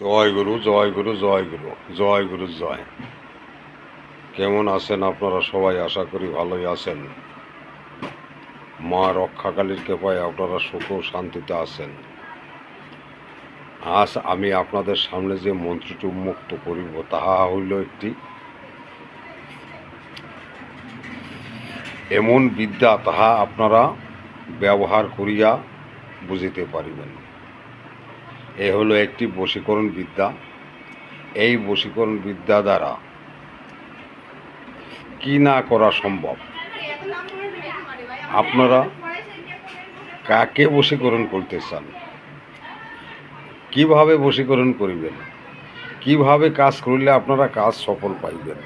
জয় গুরু জয় গুরু জয় গুরু জয় গুরু, জয়। কেমন আছেন আপনারা সবাই? আশা করি ভালোই আছেন। মা রক্ষাকালীর কৃপায় আপনারা সুখ ও শান্তিতে আছেন। আজ আমি আপনাদের সামনে যে মন্ত্রটি উন্মুক্ত করিব, তাহা হইল একটি, এমন বিদ্যা তাহা আপনারা ব্যবহার করিয়া বুঝিতে পারিবেন। এ হলো একটি বশীকরণ বিদ্যা এই বশীকরণ বিদ্যা দ্বারা কি না করা সম্ভব? আপনারা কাকে বশীকরণ করতে চান? কীভাবে বশীকরণ করিবেন? কীভাবে কাজ করিলে আপনারা কাজ সফল পাইবেন?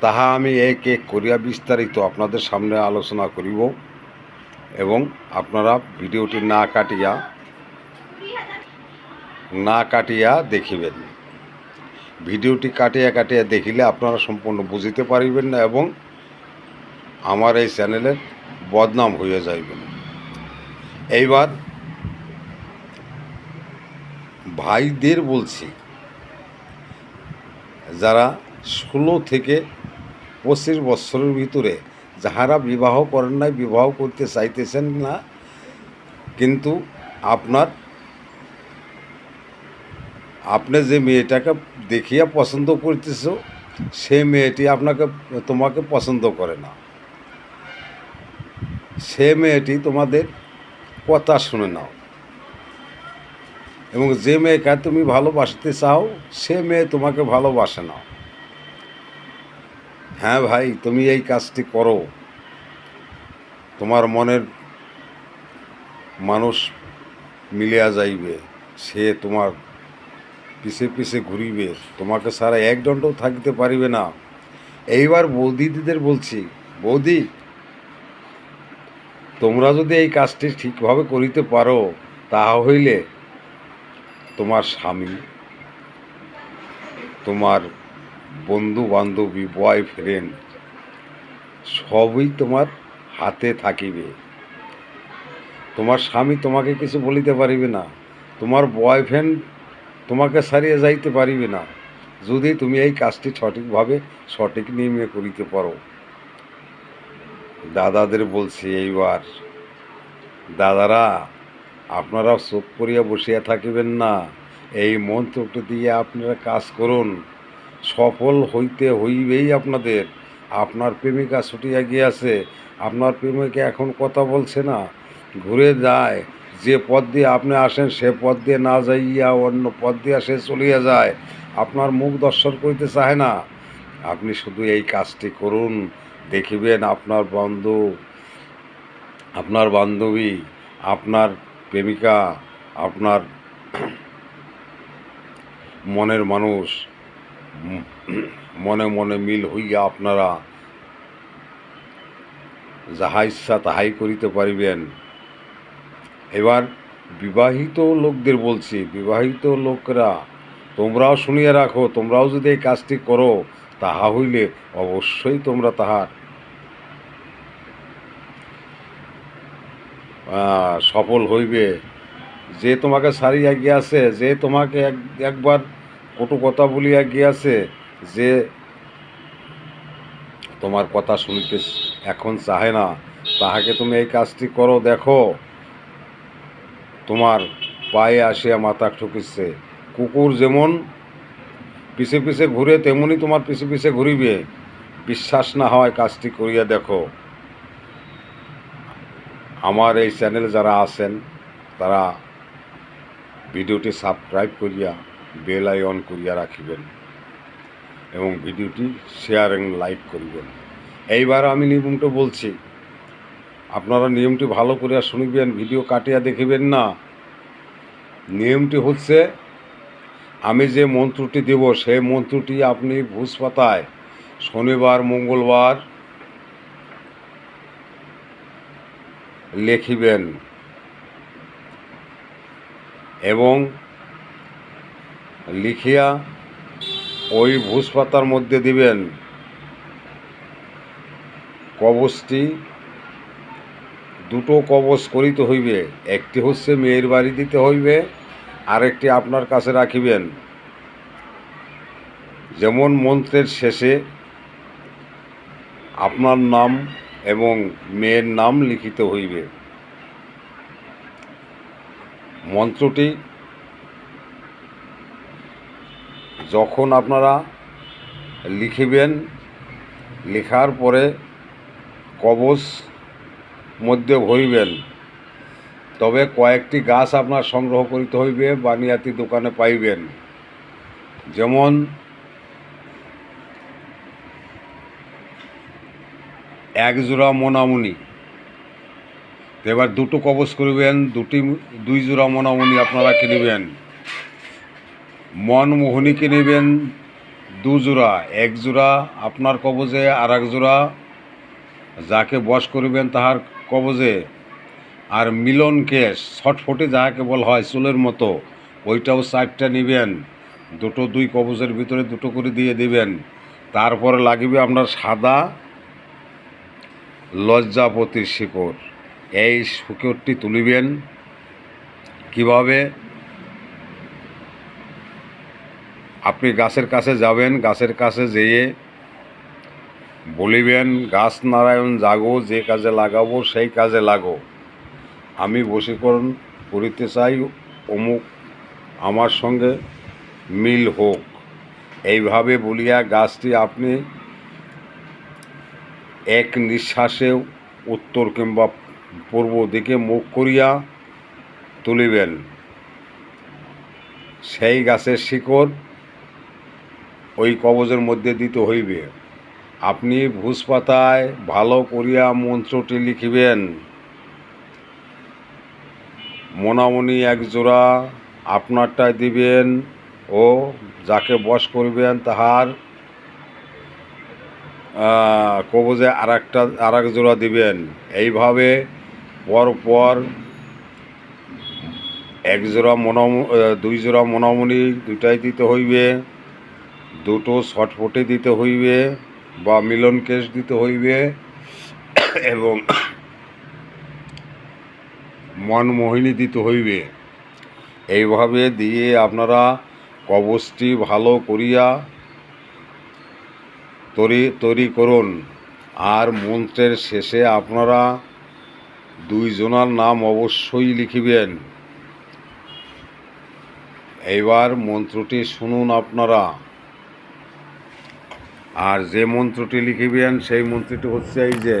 তাহা আমি এক এক করিয়া বিস্তারিত আপনাদের সামনে আলোচনা করিব এবং আপনারা ভিডিওটি না কাটিয়া না কাটিয়া দেখিবেন ভিডিওটি কাটিয়া কাটিয়া দেখিলে আপনারা সম্পূর্ণ বুঝিতে পারিবেন না এবং আমার এই চ্যানেলের বদনাম হয়ে যাইবেন। এইবার ভাইদের বলছি, যারা ষোলো থেকে পঁচিশ বছরের ভিতরে যাহারা বিবাহ করেন নাই, বিবাহ করতে চাইতেছেন না, কিন্তু আপনার আপনি যে মেয়েটাকে দেখিয়া পছন্দ করতেছ সে মেয়েটি আপনাকে, তোমাকে পছন্দ করে না। সে মেয়েটি তোমাদের কথা শুনে নাও। এবং যে মেয়েকে তুমি ভালোবাসতে চাও, সে মেয়ে তোমাকে ভালোবাসে না। হ্যাঁ ভাই, তুমি এই কাজটি করো। তোমার মনের মানুষ মিলিয়া যাইবে, সে তোমার পিছে পিছে ঘুরিবে। তোমাকে সারা এক দণ্ডও থাকিতে পারিবে না। এইবার বৌদিদিদের বলছি, বৌদি, তোমরা যদি এই কাজটি ঠিকভাবে করিতে পারো তাহা হইলে তোমার স্বামী, তোমার বন্ধু বান্ধবী বয়ফ্রেন্ড সবই তোমার হাতে থাকিবে। তোমার স্বামী তোমাকে কিছু বলিতে পারিবে না। তোমার বয়ফ্রেন্ড তোমাকে সারিয়ে যাইতে পারিবে না। যদি তুমি এই কাজটি সঠিকভাবে সঠিক নিয়মে করিতে পারো। দাদাদের বলছি এইবার, দাদারা, আপনারা চোখ করিয়া বসিয়া থাকিবেন না। এই মন্ত্রটি দিয়ে আপনারা কাজ করুন। সফল হইতে হইবেই আপনাদের। আপনার প্রেমিকা ছুটিয়া গিয়াছে। আপনার প্রেমিকা এখন কথা বলছে না। ঘুরে যায়। যে পথ দিয়ে আপনি আসেন, সে পথ দিয়ে না যাইয়া অন্য পথ দিয়ে সে চলিয়া যায়। আপনার মুখ দর্শন করিতে চায় না। আপনি শুধু এই কাজটি করুন। দেখিবেন আপনার বন্ধু, আপনার বান্ধবী, আপনার প্রেমিকা, আপনার মনের মানুষ, মনে মনে মিল হইয়া আপনারা যাহা ইচ্ছা তাহাই করিতে পারিবেন। এবার বিবাহিত লোকদের বলছি, বিবাহিত লোকরা, তোমরাও শুনিয়ে রাখো, তোমরাও যদি এই কাজটি করো, তাহা হইলে অবশ্যই তোমরা তাহার সফল হইবে। যে তোমাকে সারিয়া গিয়াছে, যে তোমাকে এক, একবার কটু কথা বলিয়া গিয়াছে, যে তোমার কথা শুনিতে এখন চাহে না, তাহাকে তুমি এই কাজটি করো, দেখো। তোমার পায়ে আসিয়া মাথা ঠুকিছে। কুকুর যেমন পিছে পিছে ঘুরে, তেমনি তোমার পিছে পিছে ঘুরিবে। বিশ্বাস না হয় কাজটি করিয়া দেখো। আমার এই চ্যানেলে যারা আছেন, তারা ভিডিওটি সাবস্ক্রাইব করিয়া বেল আইকন করিয়া রাখিবেন এবং ভিডিওটি শেয়ার এবং লাইক করিবেন। এইবার আমি নিয়মটা বলছি আপনারা নিয়মটি ভালো করিয়া শুনিবেন, ভিডিও কাটিয়া দেখিবেন না। নিয়মটি হচ্ছে, আমি যে মন্ত্রটি দেব, সেই মন্ত্রটি আপনি ভুজ পাতায় শনিবার, মঙ্গলবার লিখিবেন এবং লিখিয়া ওই ভুজ পাতার মধ্যে দিবেন। কবচটি দুটো কবচ করিতে হইবে। একটি হচ্ছে মেয়ের বাড়ি দিতে হইবে, আরেকটি আপনার কাছে রাখিবেন। যেমন মন্ত্রের শেষে আপনার নাম এবং মেয়ের নাম লিখিতে হইবে। মন্ত্রটি যখন আপনারা লিখিবেন, লেখার পরে কবচ মধ্যে হইবেন। তবে কয়েকটি গাছ আপনার সংগ্রহ করিতে হইবে, বানিয়াতি দোকানে পাইবেন। যেমন এক জোড়া মোনামুনি এবার দুটো কবচ করিবেন, দুটি, দুই জোড়া মোনামুনি আপনারা কিনিবেন। মনমোহনী কিনিবেন, দু জোড়া, এক জোড়া, আপনার কবজে আর এক জোড়া। যাকে বশ করিবেন তাহার কবজে আর মিলন কেশ ছটফটে যাহাকে বলা হয় চুলের মতো, ওইটাও চারটা নেবেন, দুটো দুই কবজের ভিতরে দুটো করে দিয়ে দিবেন। তারপরে লাগবে আপনার সাদা লজ্জাপতির শিকড়। এই শিকড়টি তুলিবেন কীভাবে? আপনি গাছের কাছে যাবেন, গাছের কাছে যেয়ে বলিবেন, গাছ নারায়ণ জাগো, যে কাজে লাগাবো সেই কাজে লাগো। আমি বশীকরণ করিতে চাই, অমুক আমার সঙ্গে মিল হোক। এইভাবে বলিয়া গাছটি আপনি এক নিঃশ্বাসে উত্তর কিংবা পূর্ব দিকে মুখ করিয়া তুলিবেন। সেই গাছের শিকড় ওই কবজের মধ্যে দিতে হইবে। আপনি ভুজ পাতায় ভালো করিয়া মন্ত্রটি লিখিবেন। মোনামনি এক জোড়া আপনারটায় দিবেন ও যাকে বশ করবেন তাহার কবজে আর একটা আর এক জোড়া দিবেন। এইভাবে পর পর এক জোড়া মনাম দুই জোড়া মোনামনি দুইটাই দিতে হইবে, দুটো ছটফটে দিতে হইবে। বা মিলন কেশ দিতে হইবে এবং মনমোহিনী দিতে হইবে। এইভাবে দিয়ে আপনারা কবচটি ভালো করিয়া তৈরি তৈরি করুন। আর মন্ত্রের শেষে আপনারা দুইজনার নাম অবশ্যই লিখিবেন। এইবার মন্ত্রটি শুনুন আপনারা। আর যে মন্ত্রটি লিখিবেন, সেই মন্ত্রটি হচ্ছে এই যে,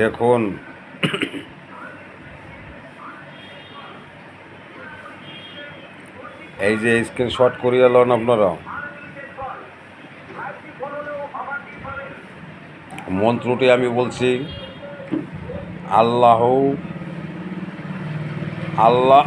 দেখুন, এই যে স্ক্রিনশট করিয়া লন আপনারা। মন্ত্রটি আমি বলছি, আল্লাহ আল্লাহ